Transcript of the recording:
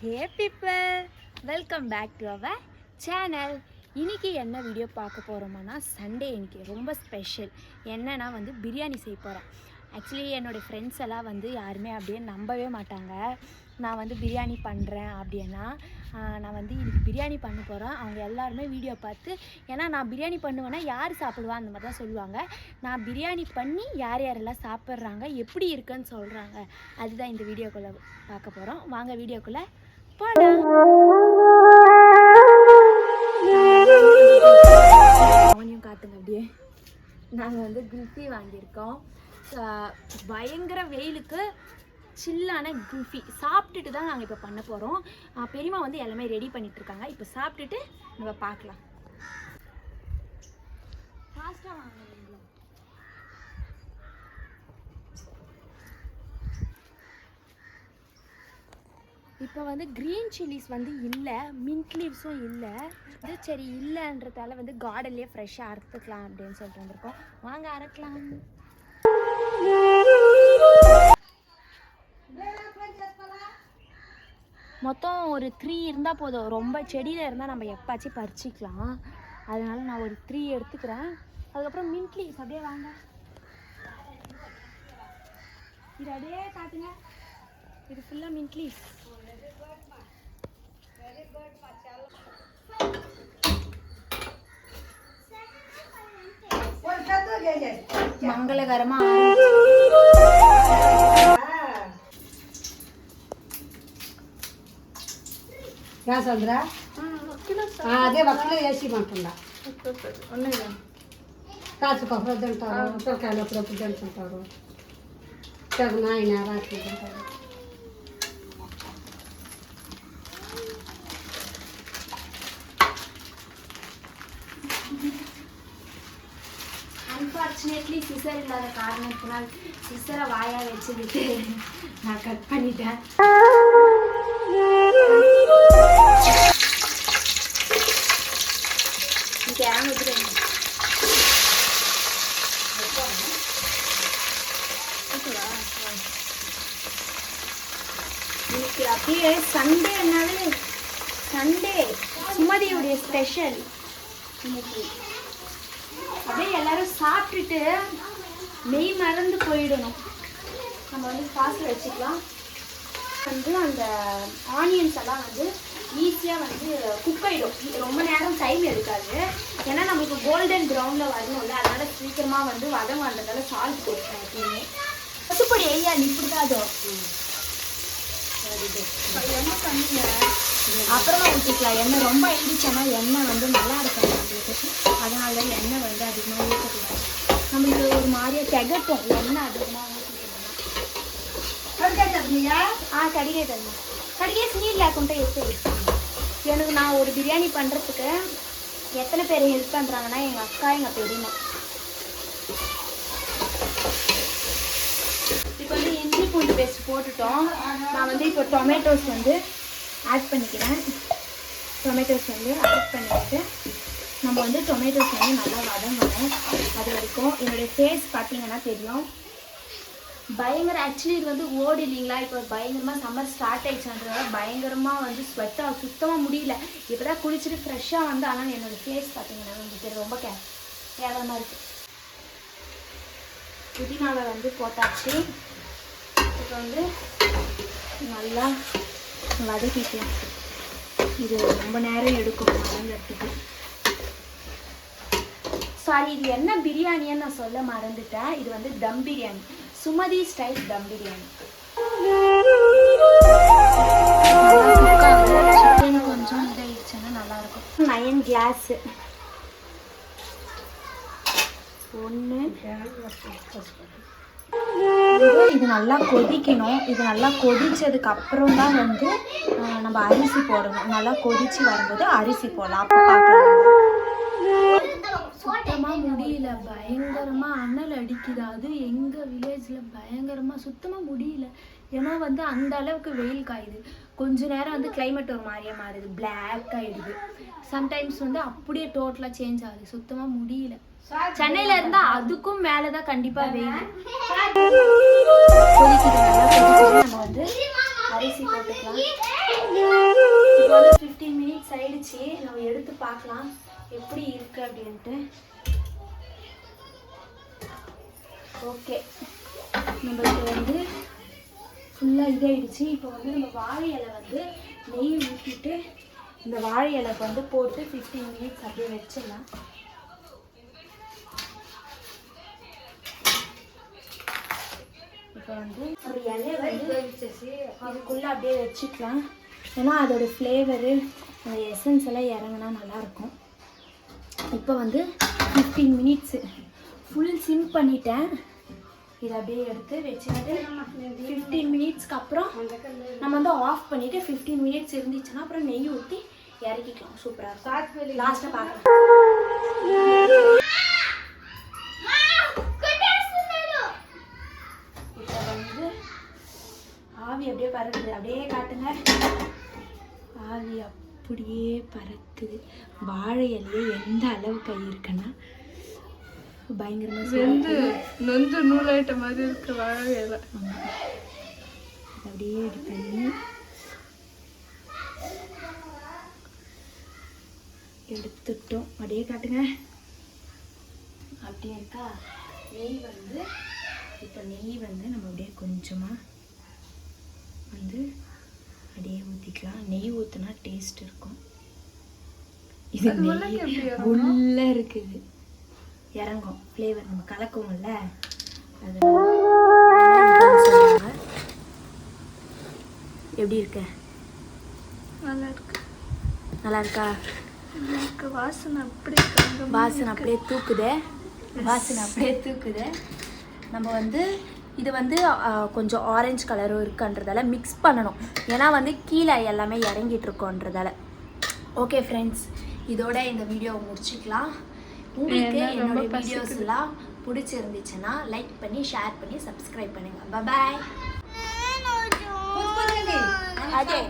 Hey people welcome back to our channel இன்றைக்கி என்ன video பார்க்க போகிறோம்னா சண்டே இன்றைக்கி ரொம்ப ஸ்பெஷல் என்னன்னா வந்து பிரியாணி செய்ய போகிறோம் ஆக்சுவலி என்னோடய ஃப்ரெண்ட்ஸ் எல்லாம் வந்து யாருமே அப்படியே நம்பவே மாட்டாங்க. நான் வந்து பிரியாணி பண்ணுறேன் அப்படின்னா நான் வந்து இன்னைக்கு பிரியாணி பண்ண போகிறேன் அவங்க எல்லாருமே வீடியோ பார்த்து ஏன்னா நான் பிரியாணி பண்ணுவேன்னா யார் சாப்பிடுவா? அந்த மாதிரி தான் சொல்லுவாங்க. நான் பிரியாணி பண்ணி யார் யாரெல்லாம் சாப்பிட்றாங்க எப்படி இருக்குன்னு சொல்கிறாங்க அதுதான் இந்த வீடியோக்குள்ளே பார்க்க போகிறோம் வாங்க வீடியோக்குள்ளே அவனையும் காட்டுங்க அப்படியே. நாங்கள் வந்து குல்ஃபி வாங்கியிருக்கோம். பயங்கர வெயிலுக்கு சில்லான குல்ஃபி. சாப்பிட்டுட்டு தான் நாங்கள் இப்போ பண்ண போகிறோம் பெரியம்மா வந்து எல்லாமே ரெடி பண்ணிட்டு இருக்காங்க. இப்போ சாப்பிட்டுட்டு நம்ம பார்க்கலாம். ஃபாஸ்ட்டாக வாங்க. இப்போ வந்து க்ரீன் சில்லிஸ் வந்து இல்லை மின்ட் லீவ்ஸும் இல்லை. இது சரி இல்லைன்றதால வந்து கார்டன்லேயே ஃப்ரெஷ்ஷாக அறுத்துக்கலாம் அப்படின்னு சொல்லிட்டு வந்திருக்கோம். வாங்க அறுக்கலாம். மொத்தம் ஒரு த்ரீ இருந்தால் போதும். ரொம்ப செடியில் இருந்தால் நம்ம எப்பாச்சும் பறிச்சிக்கலாம். அதனால நான் ஒரு த்ரீ எடுத்துக்கிறேன். அதுக்கப்புறம் மின்ட் லீவ்ஸ் அப்படியே வாங்க. இது அப்படியே காட்டுங்க. ఇది ఫుల్ మింట్లీ మంగళకరమ? అదే వక్కలో వేసి అంటుందా కాచుకొప్పుడు తింటారు పిల్లకాయలు అప్పుడప్పుడు తింటుంటారు నాయన రాత్రి తింటారు. அன்ஃபார்ச்சுனேட்லி சிசர் இல்லாத காரணத்தினால் சிசரை வாயா வச்சுக்கிட்டு நான் கட் பண்ணிட்டேன். கேம் விட்டுறேன் இன்னைக்கு அப்படியே சண்டேனாலே சண்டே சுமதியுடைய ஸ்பெஷல் இன்னைக்கு அப்படியே எல்லாரும் சாப்பிட்டுட்டு மெய் மறந்து போயிடணும். நம்ம வந்து ஃபாஸ்ட்டில் வச்சுக்கலாம். வந்து அந்த ஆனியன்ஸ் எல்லாம் வந்து ஈஸியாக வந்து குக் ஆகிடும் ரொம்ப நேரம் டைம் எடுக்காது. ஏன்னா நம்மளுக்கு கோல்டன் ப்ரௌனில் வரணும்ல. அதனால் சீக்கிரமாக வந்து வதம் வந்ததால் சால்ட் போட்டுருக்கேன் எப்பயுமே. பசுப்படி ஐயா நீ இப்படி தான் அதுவும் அப்புறமா ஊற்றிக்கலாம் எண்ணெய் ரொம்ப ஆயிடுச்சுன்னா எண்ணெய் வந்து நல்லா இருக்கும் நம்மளுக்கு. அதனால எண்ணெய் வந்து அதிகமாக ஊற்றக்கூடாது நம்மளுக்கு ஒரு மாதிரியாக திகட்டும். எண்ணெய் அதிகமாக ஊற்றிக்கணும்னா ஆ கடிகை தருமா கடிகை நீர் லேக்குன்ட்டு எடுத்து எனக்கு நான் ஒரு பிரியாணி பண்ணுறதுக்கு எத்தனை பேர் ஹெல்ப் பண்ணுறாங்கன்னா எங்கள் அக்கா எங்கள் பெரியம்மா. பேஸ்ட் போட்டுட்டோம். நான் வந்து இப்போ டொமேட்டோஸ் வந்து ஆட் பண்ணிக்கிறேன். டொமேட்டோஸ் வந்து ஆட் பண்ணிக்கிட்டு நம்ம வந்து டொமேட்டோஸ் வந்து நல்லா வதங்கணும். அது வரைக்கும் என்னுடைய ஃபேஸ் பார்த்தீங்கன்னா தெரியும். பயங்கர ஆக்சுவலி இது வந்து ஓடு இல்லைங்களா? இப்போ பயங்கரமாக சம்மர் ஸ்டார்ட் ஆயிடுச்சுன்றதால பயங்கரமாக வந்து ஸ்வெட் ஆகும் சுத்தமாக முடியல. இப்போ தான் குளிச்சுட்டு ஃப்ரெஷ்ஷாக வந்து ஆனால் என்னோடய ஃபேஸ் பார்த்தீங்கன்னா உங்களுக்கு ரொம்ப கே கேவலமாக இருக்குது புதினாவை வந்து போட்டாச்சு. வந்து நல்லா வதக்கிக்கலாம். இது ரொம்ப நேரம் எடுக்கும் வதங்கிறதுக்கு. சாரி இது என்ன பிரியாணின்னு நான் சொல்ல மறந்துட்டேன். இது வந்து தம் பிரியாணி. சுமதி ஸ்டைல் தம் பிரியாணி. கொஞ்சம் இதாயிடுச்சுன்னா நல்லா இருக்கும் நயன் கிளாஸ் ஒன்று இது நல்லா கொதிக்கணும். இது நல்லா கொதிச்சதுக்கு அப்புறம் தான் வந்து நம்ம அரிசி போடணும். நல்லா கொதிச்சு வரும்போது அரிசி போடலாம். அப்போ பார்க்கலாம். சுத்தமாக முடியல. பயங்கரமாக அனல் அடிக்குது. அது எங்கள் வில்லேஜில் பயங்கரமாக சுத்தமாக முடியல. ஏன்னா வந்து அந்த அளவுக்கு வெயில் காயுது. கொஞ்ச நேரம் வந்து கிளைமேட் ஒரு மாதிரியே மாறுது பிளாக் ஆயிடுது. சம்டைம்ஸ் வந்து அப்படியே டோட்டலாக சேஞ்ச் ஆகுது. சுத்தமாக முடியல. சென்னையில இருந்தா அதுக்கும் மேலதான் கண்டிப்பா வெயில். நம்ம வந்து அரிசி போட்டுக்கலாம் இப்போ வந்து ஃபிஃப்டீன் மினிட்ஸ் ஆயிடுச்சு. நம்ம எடுத்து பார்க்கலாம். எப்படி இருக்கு அப்படின்ட்டு. ஓகே நம்மளுக்கு வந்து ஃபுல்லாக இதாகிடுச்சு இப்போ வந்து நம்ம வாழை இலை வந்து நெய் ஊற்றிட்டு இந்த வாழை இலைக்கு வந்து போட்டு ஃபிஃப்டீன் மினிட்ஸ் அப்படியே வச்சிடலாம். இப்போ வந்து ஒரு இலையை வந்து அதுக்குள்ளே அப்படியே வச்சுக்கலாம். ஏன்னா அதோட ஃப்ளேவரு அந்த எசன்ஸ் எல்லாம் இறங்கினா நல்லாயிருக்கும். இப்போ வந்து ஃபிஃப்டீன் மினிட்ஸு ஃபுல் சிம் பண்ணிட்டேன். இதை அப்படியே எடுத்து வச்சுக்கிட்டு ஃபிஃப்டீன் மினிட்ஸ்க்கு அப்புறம் நம்ம வந்து ஆஃப் பண்ணிவிட்டு ஃபிஃப்டீன் மினிட்ஸ் இருந்துச்சுன்னா அப்புறம் நெய் ஊற்றி இறக்கிக்கலாம். சூப்பராக இருக்கும். லாஸ்ட்டாக பார்க்கலாம். இப்போ வந்து ஆவி அப்படியே பறக்குது அப்படியே காட்டுங்க. ஆவி அப்படியே பறக்குது வாழை இலையே எந்த அளவுக்கு இருக்குன்னா பயங்கரமாக வெந்து நொந்து நூலாயிட்ட மாதிரி இருக்கு வாழை இலை அப்படியே இது பண்ணி. எடுத்துட்டோம். அப்படியே காட்டுங்க. அப்படியே இருக்கா? நெய் வந்து இப்போ நெய் வந்து நம்ம அப்படியே கொஞ்சமாக வந்து அப்படியே ஊற்றிக்கலாம் நெய் ஊற்றினா டேஸ்ட் இருக்கும். இது நெய்? உள்ள இருக்குது. இறங்கும். ஃப்ளேவர் நம்ம கலக்குவோம்ல. அது எப்படி இருக்க நல்லா இருக்கு? நல்லா இருக்கா இருக்கு வாசனை அப்படி இருக்கு வாசனை அப்படியே தூக்குதே. வாசனை அப்படியே தூக்குதே. நம்ம வந்து இது வந்து கொஞ்சம் ஆரஞ்சு கலரும் இருக்குன்றதால மிக்ஸ் பண்ணணும். ஏன்னா வந்து கீழே எல்லாமே இறங்கிட்டு இருக்கோன்றதால. ஓகே ஃப்ரெண்ட்ஸ் இதோட இந்த வீடியோ முடிச்சுக்கலாம். உங்களுக்கு என்னோட. வீடியோஸ் எல்லாம் பிடிச்சிருந்துச்சுன்னா லைக் பண்ணி ஷேர் பண்ணி சப்ஸ்கிரைப் பண்ணுங்க. பாய் அதே